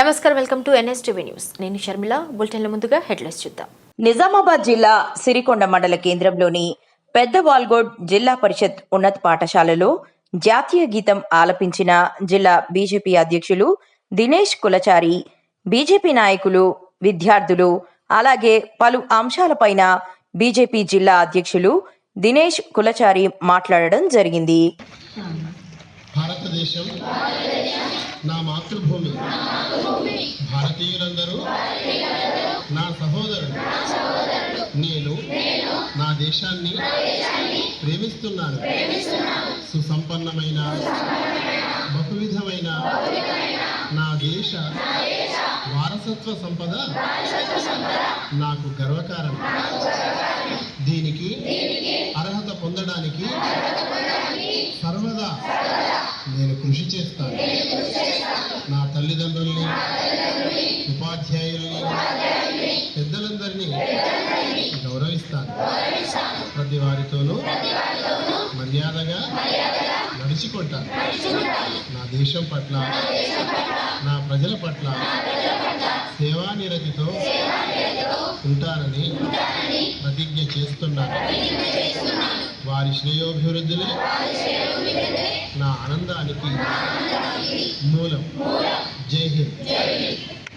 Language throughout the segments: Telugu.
నమస్కారం వెల్కమ్ టు ఎన్ఎస్టీవీ న్యూస్. నేను షర్మిల. బులెటిన్ల ముందుగా హెడ్లైన్స్ చూద్దాం. నిజామాబాద్ జిల్లా సిరికొండ మండల కేంద్రంలోని పెద్ద వాల్గోడ్ జిల్లా పరిషత్ ఉన్నత పాఠశాలలో జాతీయ గీతం ఆలపించిన జిల్లా బీజేపీ అధ్యక్షులు దినేష్ కులచారి బీజేపీ నాయకులు విద్యార్థులు అలాగే పలు అంశాలపైన బీజేపీ జిల్లా అధ్యక్షులు దినేష్ కులచారి మాట్లాడడం జరిగింది. భారతదేశం నా మాతృభూమి. భారతీయులందరూ నా సహోదరుడు నేను నా దేశాన్ని ప్రేమిస్తున్నాను. సుసంపన్నమైన బహువిధమైన నా దేశ వారసత్వ సంపద నాకు గర్వకారణం. దీనికి అర్హత పొందడానికి సర్వదా నేను కృషి చేస్తాను. నా తల్లిదండ్రుల్ని ఉపాధ్యాయుల్ని పెద్దలందరినీ గౌరవిస్తాను. ప్రతి వారితోనూ మర్యాదగా నడుచుకుంటాను. నా దేశం పట్ల నా ప్రజల పట్ల సేవానిరతితో ఉంటానని ప్రతిజ్ఞ చేస్తున్నాను. వారి శ్రేయోభివృద్ధులే నా ఆనందానికి మూలం. జై హింద్.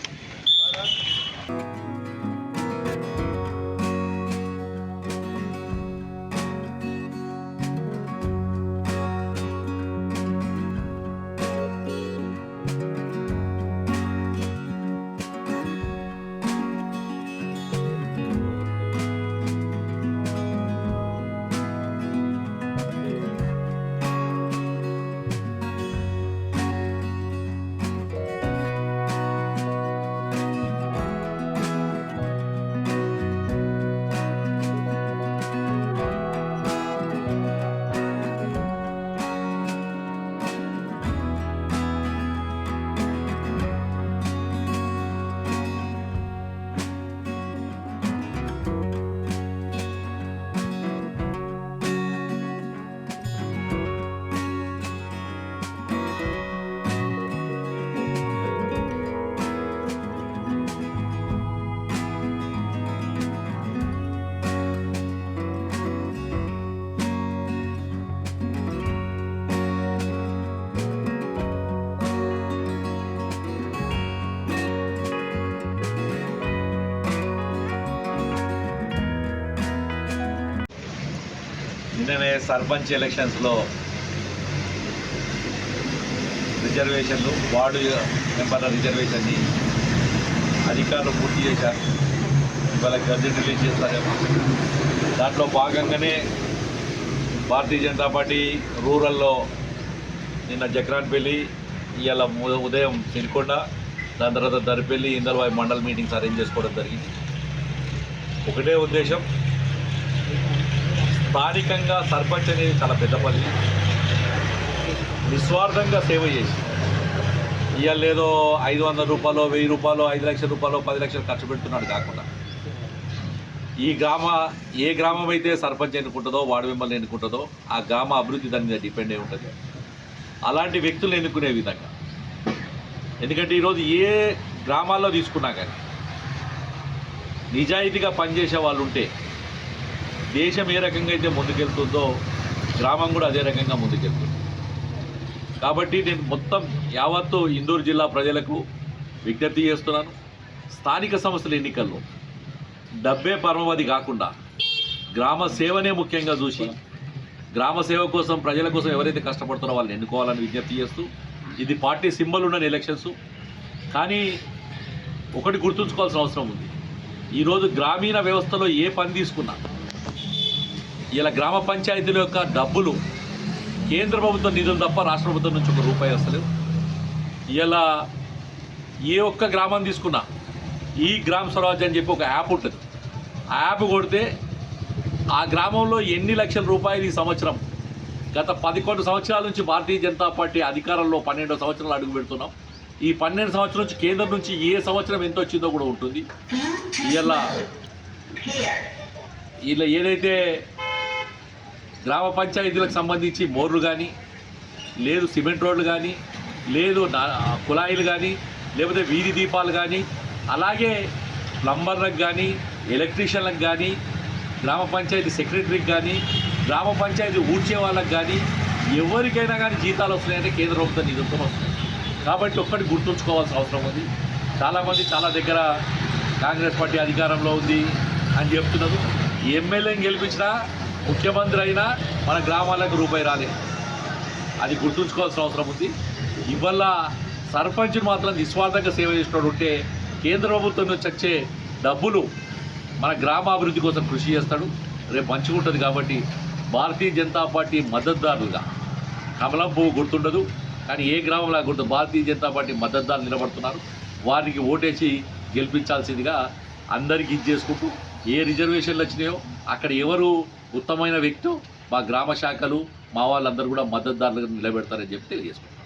నిన్ననే సర్పంచ్ ఎలక్షన్స్లో రిజర్వేషన్లు వార్డు మెంబర్ల రిజర్వేషన్ని అధికారులు పూర్తి చేశారు. ఇవాళ గజెట్ రిలీజ్ చేస్తారేమో. దాంట్లో భాగంగానే భారతీయ జనతా పార్టీ రూరల్లో నిన్న జక్రాన్పల్లి ఇవాళ ఉదయం సిరికొండ దాని తర్వాత దరిపల్లి ఇందర్వాయి మండల్ మీటింగ్స్ అరేంజ్ చేసుకోవడం జరిగింది. ఒకటే ఉద్దేశం స్థానికంగా సర్పంచ్ అనేది చాలా పెద్ద పని. నిస్వార్థంగా సేవ చేసి ఇవాళ ఏదో ఐదు వందల రూపాయలు వెయ్యి రూపాయలు ఐదు లక్షల రూపాయలు పది లక్షలు ఖర్చు పెడుతున్నాడు కాకుండా ఈ గ్రామ ఏ గ్రామం అయితే సర్పంచ్ ఎన్నుకుంటుందో వాడు మిమ్మల్ని ఎన్నుకుంటుందో ఆ గ్రామ అభివృద్ధి దాని మీద డిపెండ్ అయి ఉంటుంది. అలాంటి వ్యక్తులు ఎన్నుకునే విధంగా. ఎందుకంటే ఈరోజు ఏ గ్రామాల్లో తీసుకున్నా కానీ నిజాయితీగా పనిచేసే వాళ్ళు ఉంటే దేశం ఏ రకంగా అయితే ముందుకెళ్తుందో గ్రామం కూడా అదే రకంగా ముందుకెళ్తుంది. కాబట్టి నేను మొత్తం యావత్తు ఇందూరు జిల్లా ప్రజలకు విజ్ఞప్తి చేస్తున్నాను. స్థానిక సంస్థల ఎన్నికల్లో డబ్బే పరమవధి కాకుండా గ్రామ సేవనే ముఖ్యంగా చూసి గ్రామ సేవ కోసం ప్రజల కోసం ఎవరైతే కష్టపడుతున్నారో వాళ్ళని ఎన్నుకోవాలని విజ్ఞప్తి చేస్తూ ఇది పార్టీ సింబల్ ఉన్న ఎలక్షన్స్. కానీ ఒకటి గుర్తుంచుకోవాల్సిన అవసరం ఉంది. ఈరోజు గ్రామీణ వ్యవస్థలో ఏ పని తీసుకున్నా ఇలా గ్రామ పంచాయతీల యొక్క డబ్బులు కేంద్ర ప్రభుత్వం నిధులు తప్ప రాష్ట్ర ప్రభుత్వం నుంచి ఒక రూపాయి వస్తలేవు ఇలా ఏ ఒక్క గ్రామం తీసుకున్నా ఈ గ్రామ స్వరాజ్ అని చెప్పి ఒక యాప్ ఉంటుంది. ఆ యాప్ కొడితే ఆ గ్రామంలో ఎన్ని లక్షల రూపాయలు ఈ సంవత్సరం? గత పదకొండు సంవత్సరాల నుంచి భారతీయ జనతా పార్టీ అధికారంలో పన్నెండు సంవత్సరాలు అడుగు పెడుతున్నాం. ఈ పన్నెండు సంవత్సరం నుంచి కేంద్రం నుంచి ఏ సంవత్సరం ఎంత వచ్చిందో కూడా ఉంటుంది. ఇలా ఇలా ఏదైతే గ్రామ పంచాయతీలకు సంబంధించి మోర్లు కానీ లేదు సిమెంట్ రోడ్లు కానీ లేదు నా- కుళాయిలు కానీ లేకపోతే వీధి దీపాలు కానీ అలాగే ప్లంబర్లకు కానీ ఎలక్ట్రీషియన్లకు కానీ గ్రామ పంచాయతీ సెక్రటరీకి కానీ గ్రామ పంచాయతీ ఊడ్చే వాళ్ళకి కానీ ఎవరికైనా కానీ జీతాలు వస్తున్నాయంటే కేంద్ర ప్రభుత్వం నిధులతో వస్తున్నాయి కాబట్టి ఒక్కటి గుర్తుంచుకోవాల్సిన అవసరం ఉంది. చాలామంది చాలా దగ్గర కాంగ్రెస్ పార్టీ అధికారంలో ఉంది అని చెప్తున్నారు. ఎమ్మెల్యేని గెలిపించినా ముఖ్యమంత్రి అయినా మన గ్రామాలకు రూపాయి రాలేదు అది గుర్తుంచుకోవాల్సిన అవసరం ఉంది. ఇవల్ల సర్పంచ్ని మాత్రం నిస్వార్థంగా సేవ చేసినోడు ఉంటే కేంద్ర ప్రభుత్వం నుంచి వచ్చే డబ్బులు మన గ్రామాభివృద్ధి కోసం కృషి చేస్తాడు. రేపు మంచిగా ఉంటుంది కాబట్టి భారతీయ జనతా పార్టీ మద్దతుదారులుగా. కమలం పువ్వు గుర్తుండదు కానీ ఏ గ్రామంలో గుర్తు భారతీయ జనతా పార్టీ మద్దతుదారులు నిలబడుతున్నారు. వారికి ఓటేసి గెలిపించాల్సిందిగా అందరికీ ఇది చేసుకుంటూ ఏ రిజర్వేషన్లు వచ్చినాయో అక్కడ ఎవరు ఉత్తమమైన వ్యక్తి మా గ్రామ శాఖలు మా వాళ్ళందరూ కూడా మద్దతుదారులుగా నిలబెడతారని చెప్పి తెలియజేసుకుంటాం